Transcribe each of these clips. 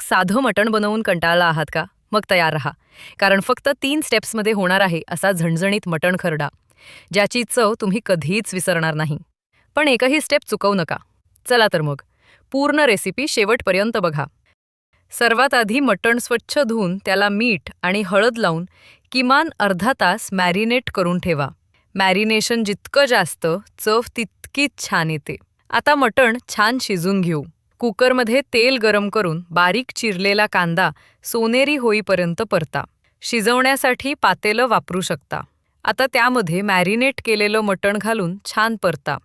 साधं मटण बनवून कंटाळला आहात का? मग तयार राहा. कारण फक्त तीन स्टेप्समध्ये होणार आहे असा झणझणीत मटण खरडा ज्याची चव तुम्ही कधीच विसरणार नाही. पण एकही स्टेप चुकवू नका. चला तर मग. पूर्ण रेसिपी शेवटपर्यंत बघा. सर्वात आधी मटण स्वच्छ धुवून त्याला मीठ आणि हळद लावून किमान अर्धा तास मॅरिनेट करून ठेवा. मॅरिनेशन जितकं जास्त चव तितकीच छान येते. आता मटण छान शिजून घेऊ. कुकरमध्ये तेल गरम करून बारीक चिरलेला कांदा सोनेरी होईपर्यंत परता. शिजवण्यासाठी पातेलं वापरू शकता. आता त्यामध्ये मॅरिनेट केलेलं मटण घालून छान परता.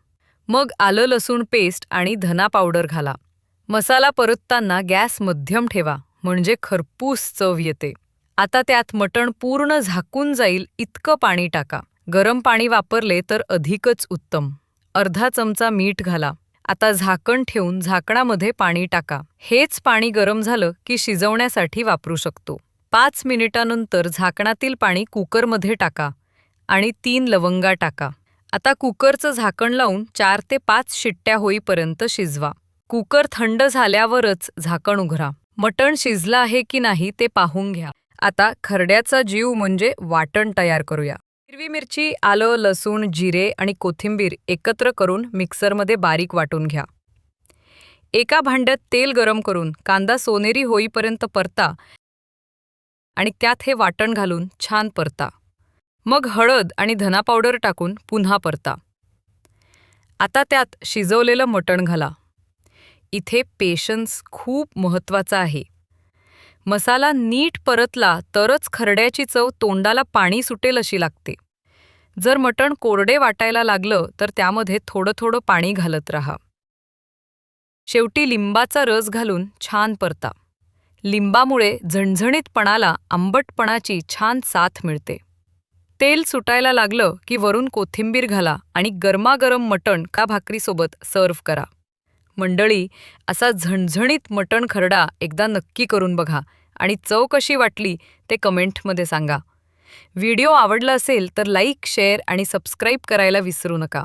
मग आलं लसूण पेस्ट आणि धना पावडर घाला. मसाला परतताना गॅस मध्यम ठेवा म्हणजे खरपूस चव येते. आता त्यात मटण पूर्ण झाकून जाईल इतकं पाणी टाका. गरम पाणी वापरले तर अधिकच उत्तम. अर्धा चमचा मीठ घाला. आता झाकण ठेवून झाकणामध्ये पाणी टाका. हेच पाणी गरम झालं की शिजवण्यासाठी वापरू शकतो. पाच मिनिटानंतर झाकणातील पाणी कुकरमध्ये टाका आणि तीन लवंगा टाका. आता कुकरचं झाकण लावून चार ते पाच शिट्ट्या होईपर्यंत शिजवा. कुकर थंड झाल्यावरच झाकण उघडा. मटण शिजलं आहे की नाही ते पाहून घ्या. आता खरड्याचा जीव म्हणजे वाटण तयार करूया. हिरवी मिरची आलं लसूण जिरे आणि कोथिंबीर एकत्र करून मिक्सरमध्ये बारीक वाटून घ्या. एका भांड्यात तेल गरम करून कांदा सोनेरी होईपर्यंत परता आणि त्यात हे वाटण घालून छान परता. मग हळद आणि धना पावडर टाकून पुन्हा परता. आता त्यात शिजवलेलं मटण घाला. इथे पेशन्स खूप महत्त्वाचा आहे. मसाला नीट परतला तरच खरड्याची चव तोंडाला पाणी सुटेल अशी लागते. जर मटण कोरडे वाटायला लागलं तर त्यामध्ये थोडं थोडं पाणी घालत राहा. शेवटी लिंबाचा रस घालून छान परता. लिंबामुळे झणझणीतपणाला आंबटपणाची छान साथ मिळते. तेल सुटायला लागलं की वरून कोथिंबीर घाला आणि गरमागरम मटण का भाकरीसोबत सर्व्ह करा. मंडळी असा झणझणीत मटण खरडा एकदा नक्की करून बघा आणि चव कशी वाटली ते कमेंटमध्ये सांगा. व्हिडिओ आवडला असेल तर लाईक शेअर आणि सबस्क्राईब करायला विसरू नका.